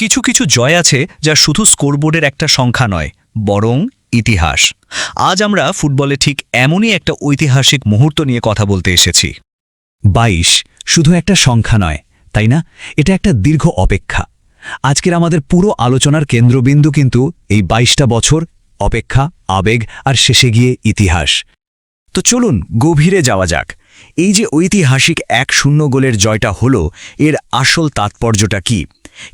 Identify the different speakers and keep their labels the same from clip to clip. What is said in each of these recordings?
Speaker 1: কিছু কিছু জয় আছে যা শুধু স্কোরবোর্ডের একটা সংখ্যা নয়, বরং ইতিহাস। আজ আমরা ফুটবলে ঠিক এমনই একটা ঐতিহাসিক মুহূর্ত নিয়ে কথা বলতে এসেছি।
Speaker 2: বাইশ শুধু একটা সংখ্যা নয়, তাই না? এটা একটা দীর্ঘ অপেক্ষা। আজকের আমাদের পুরো আলোচনার কেন্দ্রবিন্দু কিন্তু এই বাইশটা বছর, অপেক্ষা, আবেগ আর শেষে গিয়ে ইতিহাস। তো চলুন গভীরে যাওয়া যাক। এই যে ঐতিহাসিক এক শূন্য গোলের জয়টা হলো, এর আসল তাৎপর্যটা কি?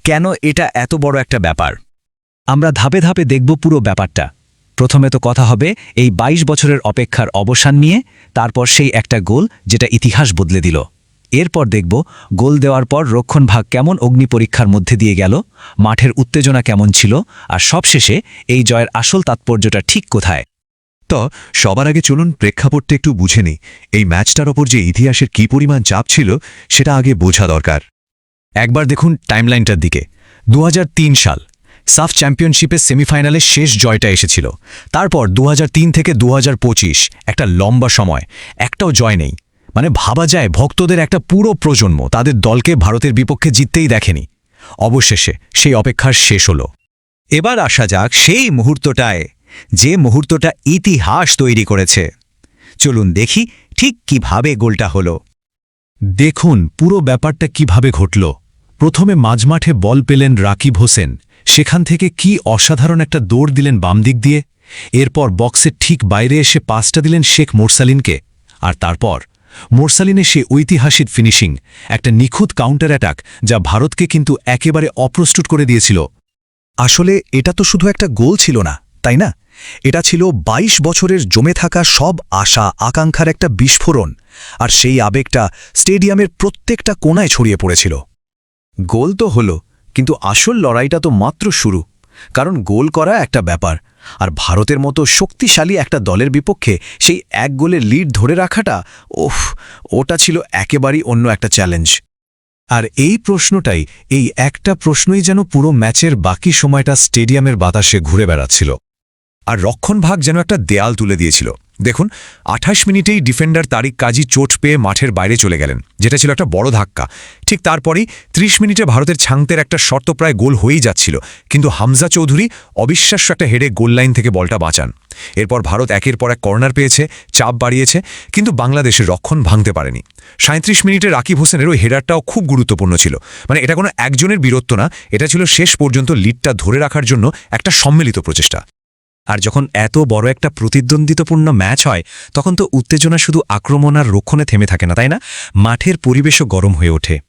Speaker 2: কেন এটা এত বড় একটা ব্যাপার? আমরা ধাপে ধাপে দেখব পুরো ব্যাপারটা। প্রথমে তো কথা হবে এই ২২ বছরের অপেক্ষার অবসান নিয়ে, তারপর সেই একটা গোল যেটা ইতিহাস বদলে দিল। এরপর দেখব গোল দেওয়ার পর রক্ষণভাগ কেমন অগ্নি পরীক্ষার মধ্যে দিয়ে গেল, মাঠের উত্তেজনা কেমন ছিল, আর সবশেষে এই জয়ের আসল তাৎপর্যটা ঠিক কোথায়?
Speaker 3: তো, সবার আগে চলুন প্রেক্ষাপটটা একটু বুঝে নিই। এই ম্যাচটার ওপর যে ইতিহাসের কী পরিমাণ চাপ ছিল, সেটা আগে বোঝা দরকার।
Speaker 2: একবার দেখুন টাইমলাইনটার দিকে। দুহাজার তিন সাল, সাফ চ্যাম্পিয়নশিপের সেমিফাইনালে শেষ জয়টা এসেছিল। তারপর দু হাজার তিন থেকে দুহাজার পঁচিশ, একটা লম্বা সময়, একটাও জয় নেই। মানে ভাবা যায়, ভক্তদের একটা পুরো প্রজন্ম তাদের দলকে ভারতের বিপক্ষে জিততেই দেখেনি। অবশেষে সেই অপেক্ষার শেষ হল। এবার আসা যাক সেই মুহূর্তটায়, যে মুহূর্তটা ইতিহাস তৈরি করেছে। চলুন দেখি ঠিক কীভাবে গোলটা হলো। দেখুন পুরো ব্যাপারটা কীভাবে ঘটল। প্রথমে মাঝমাঠে বল পেলেন রাকিব হোসেন। সেখান থেকে কি অসাধারণ একটা দৌড় দিলেন বাম দিক দিয়ে। এরপর বক্সের ঠিক বাইরে এসে পাসটা দিলেন শেখ মোরসালিনকে। আর তারপর, মোরসালিনে সে ঐতিহাসিক ফিনিশিং, একটা নিখুঁত কাউন্টার অ্যাটাক যা ভারতকে কিন্তু একেবারে অপ্রস্তুত করে দিয়েছিল।
Speaker 4: আসলে এটা তো শুধু একটা গোল ছিল না, তাই না? এটা ছিল ২২ বছরের জমে থাকা সব আশা, আকাঙ্ক্ষার একটা বিস্ফোরণ। আর সেই আবেগটা স্টেডিয়ামের প্রত্যেকটা কোনায় ছড়িয়ে পড়েছিল। গোল তো হলো, কিন্তু আসল লড়াইটা তো মাত্র শুরু। কারণ গোল করা একটা ব্যাপার, আর ভারতের মতো শক্তিশালী একটা দলের বিপক্ষে সেই এক গোলের লিড ধরে রাখাটা, ওফ, ওটা ছিল একেবারেই অন্য একটা চ্যালেঞ্জ।
Speaker 2: আর এই প্রশ্নটাই, এই একটা প্রশ্নই যেন পুরো ম্যাচের বাকি সময়টা স্টেডিয়ামের বাতাসে ঘুরে বেড়াচ্ছিল।
Speaker 3: আর রক্ষণভাগ যেন একটা দেয়াল তুলে দিয়েছিল। দেখুন, আঠাশ মিনিটেই ডিফেন্ডার তারিক কাজী চোট পেয়ে মাঠের বাইরে চলে গেলেন, যেটা ছিল একটা বড় ধাক্কা। ঠিক তারপরেই ৩০ মিনিটে ভারতের ছাংতের একটা শর্ত প্রায় গোল হয়েই যাচ্ছিল, কিন্তু হামজা চৌধুরী অবিশ্বাস্য একটা হেডে গোল লাইন থেকে বলটা বাঁচান। এরপর ভারত একের পর এক কর্নার পেয়েছে, চাপ বাড়িয়েছে, কিন্তু বাংলাদেশের রক্ষণ ভাঙতে পারেনি। সাঁত্রিশ মিনিটে রাকিব হোসেনের ওই হেডারটাও খুব গুরুত্বপূর্ণ ছিল। মানে এটা কোনো একজনের বীরত্ব না, এটা ছিল শেষ পর্যন্ত লিডটা ধরে রাখার জন্য একটা সম্মিলিত প্রচেষ্টা।
Speaker 2: আর যখন এত বড় একটা প্রতিদ্বন্দ্বিতাপূর্ণ ম্যাচ হয়, তখন তো উত্তেজনা শুধু আক্রমণ আর রক্ষণে থেমে থাকে না, তাই না? মাঠের পরিবেশও গরম হয়ে ওঠে।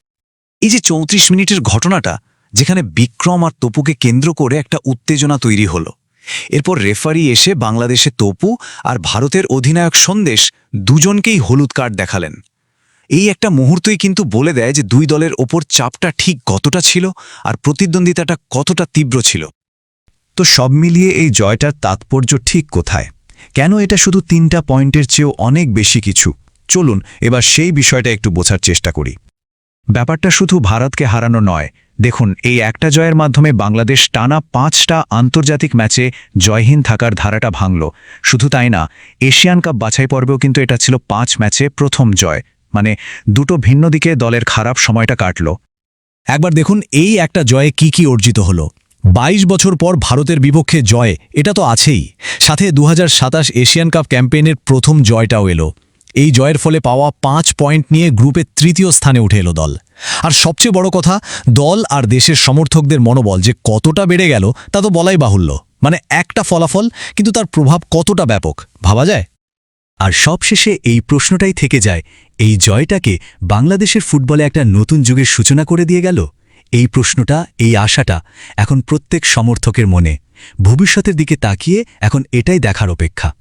Speaker 2: এই যে চৌত্রিশ মিনিটের ঘটনাটা, যেখানে বিক্রম আর তপুকে কেন্দ্র করে একটা উত্তেজনা তৈরি হলো। এরপর রেফারি এসে বাংলাদেশে তপু আর ভারতের অধিনায়ক সন্দেশ দুজনকেই হলুদ কার্ড দেখালেন। এই একটা মুহূর্তই কিন্তু বলে দেয় যে দুই দলের ওপর চাপটা ঠিক কতটা ছিল আর প্রতিদ্বন্দ্বিতাটা কতটা তীব্র ছিল। তো সব মিলিয়ে এই জয়টার তাৎপর্য ঠিক কোথায়? কেন এটা শুধু তিনটা পয়েন্টের চেয়েও অনেক বেশি কিছু? চলুন, এবার সেই বিষয়টা একটু বোঝার চেষ্টা করি। ব্যাপারটা শুধু ভারতকে হারানো নয়। দেখুন, এই একটা জয়ের মাধ্যমে বাংলাদেশ টানা পাঁচটা আন্তর্জাতিক ম্যাচে জয়হীন থাকার ধারাটা ভাঙল। শুধু তাই না, এশিয়ান কাপ বাছাই পর্বেও কিন্তু এটা ছিল পাঁচ ম্যাচে প্রথম জয়। মানে দুটো ভিন্ন দিকে দলের খারাপ সময়টা কাটল। একবার দেখুন, এই একটা জয়ে কি কি অর্জিত হলো। ২২ বছর পর ভারতের বিপক্ষে জয়, এটা তো আছেই। সাথে দু হাজার সাতাশ এশিয়ান কাপ ক্যাম্পেইনের প্রথম জয়টাও এলো। এই জয়ের ফলে পাওয়া পাঁচ পয়েন্ট নিয়ে গ্রুপে তৃতীয় স্থানে উঠে এলো দল। আর সবচেয়ে বড় কথা, দল আর দেশের সমর্থকদের মনোবল যে কতটা বেড়ে গেল, তা তো বলাই বাহুল্য। মানে একটা ফলাফল, কিন্তু তার প্রভাব কতটা ব্যাপক, ভাবা যায়? আর সবশেষে এই প্রশ্নটাই থেকে যায়, এই জয়টাকে বাংলাদেশের ফুটবলে একটা নতুন যুগের সূচনা করে দিয়ে গেল? এই প্রশ্নটা, এই আশাটা এখন প্রত্যেক সমর্থকের মনে। ভবিষ্যতের দিকে তাকিয়ে এখন এটাই দেখার অপেক্ষা।